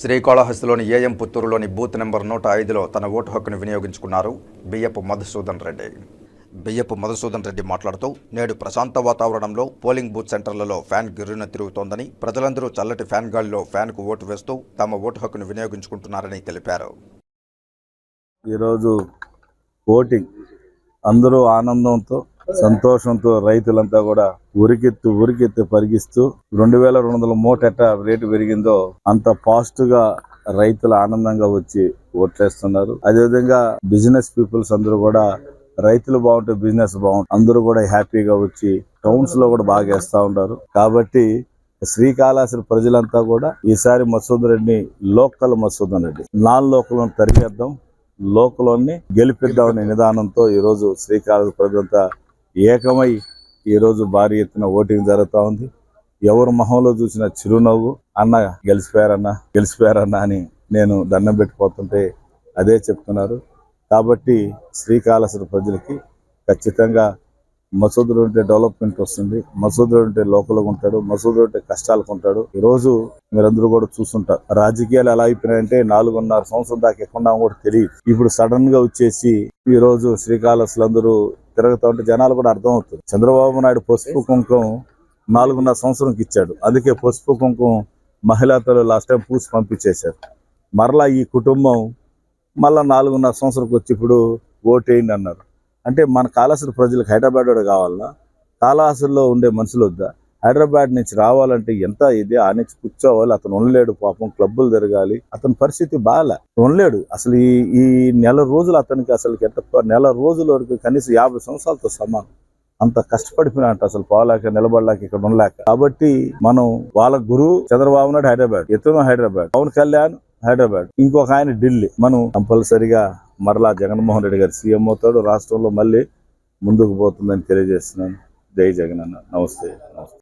శ్రీకాళహస్తిలోని AM పుత్తూరులోని booth number నూట ఐదులో తన ఓటు హక్కును వినియోగించుకున్నారు బియ్యపు మధుసూదన్ రెడ్డి. బియ్యపు మధుసూదన్ రెడ్డి మాట్లాడుతూ నేడు ప్రశాంత వాతావరణంలో పోలింగ్ బూత్ సెంటర్లలో ఫ్యాన్ గిర్రున తిరుగుతోందని ప్రజలందరూ చల్లటి ఫ్యాన్ గాలిలో ఫ్యాన్కు ఓటు వేస్తూ తమ ఓటు హక్కును వినియోగించుకుంటున్నారని తెలిపారు. ఈరోజు ఓటింగ్ అందరూ ఆనందంతో సంతోషంతో రైతులంతా కూడా ఉరికెత్తు ఉరికెత్తు పరిగిస్తూ రెండు వేల రెండు వందల మూటెట్ట రేటు పెరిగిందో అంత ఫాస్ట్గా రైతులు ఆనందంగా వచ్చి ఓట్లేస్తున్నారు. అదేవిధంగా బిజినెస్ పీపుల్స్ అందరూ కూడా రైతులు బాగుంటే బిజినెస్ బాగుంటుంది అందరూ కూడా హ్యాపీగా వచ్చి టౌన్స్లో కూడా బాగా వేస్తా ఉంటారు కాబట్టి శ్రీకాళహస్తి ప్రజలంతా కూడా ఈసారి మసూద్ రెడ్డిని local Masudan Reddy non local తరిగేద్దాం లోకల్ని గెలిపిద్దామనే నిదానంతో ఈరోజు శ్రీకాళహస్తి ప్రజలంతా ఏకమై ఈరోజు భారీ ఎత్తున ఓటింగ్ జరుగుతూ ఉంది. ఎవరు మొహంలో చూసిన చిరునవ్వు అన్న గెలిచిపోయారన్న గెలిచిపోయారన్న అని నేను దండం పెట్టిపోతుంటే అదే చెప్తున్నారు. కాబట్టి శ్రీకాళహస్తి ప్రజలకి ఖచ్చితంగా మసూదులు ఉంటే డెవలప్మెంట్ వస్తుంది మసూదులు ఉంటే లోకల్గా ఉంటాడు మసూదులు ఉంటే కష్టాలకు ఉంటాడు. ఈ రోజు మీరందరూ కూడా చూస్తుంటారు. రాజకీయాలు ఎలా అయిపోయినాయంటే నాలుగున్నర సంవత్సరం దాకా ఎక్కడ కూడా తెలియదు. ఇప్పుడు సడన్గా వచ్చేసి ఈ రోజు శ్రీకాళహస్తులు అందరూ తిరుగుతా ఉంటే జనాలు కూడా అర్థం అవుతుంది. చంద్రబాబు నాయుడు పసుపు కుంకుమ నాలుగున్నర సంవత్సరంకి ఇచ్చాడు. అందుకే పసుపు కుంకుమ మహిళతో లాస్ట్ టైం పూసి పంపించేశారు. మరలా ఈ కుటుంబం మళ్ళా నాలుగున్నర సంవత్సరంకి వచ్చి ఇప్పుడు ఓటేయండి అన్నారు. అంటే మన కాళహస్తి ప్రజలకు హైదరాబాద్ వాడు కావాలన్నా కాళహస్తిలో ఉండే మనుషులు వద్దా? హైదరాబాద్ నుంచి రావాలంటే ఎంత ఇది ఆ నుంచి కూర్చోవాలి అతను ఉండలేడు పాపం క్లబ్బులు తిరగాలి అతని పరిస్థితి బాగాలే ఉండలేడు. అసలు ఈ ఈ నెల రోజులు అతనికి అసలు ఎంత నెల రోజుల వరకు కనీసం యాభై సంవత్సరాలతో సమానం. అంత కష్టపడిపోయినట్టు అసలు పోలేక నిలబడలేక ఇక్కడ ఉండలేక. కాబట్టి మనం వాళ్ళ గురువు చంద్రబాబు నాయుడు హైదరాబాద్ ఎత్తున హైదరాబాద్. పవన్ కళ్యాణ్ హైదరాబాద్. ఇంకొక ఆయన ఢిల్లీ. మనం కంపల్సరిగా మరలా జగన్మోహన్ రెడ్డి గారు సీఎం అవుతాడు. రాష్ట్రంలో మళ్ళీ ముందుకు పోతుందని తెలియజేస్తున్నాను. జై జగన్ అన్న. నమస్తే. నమస్తే.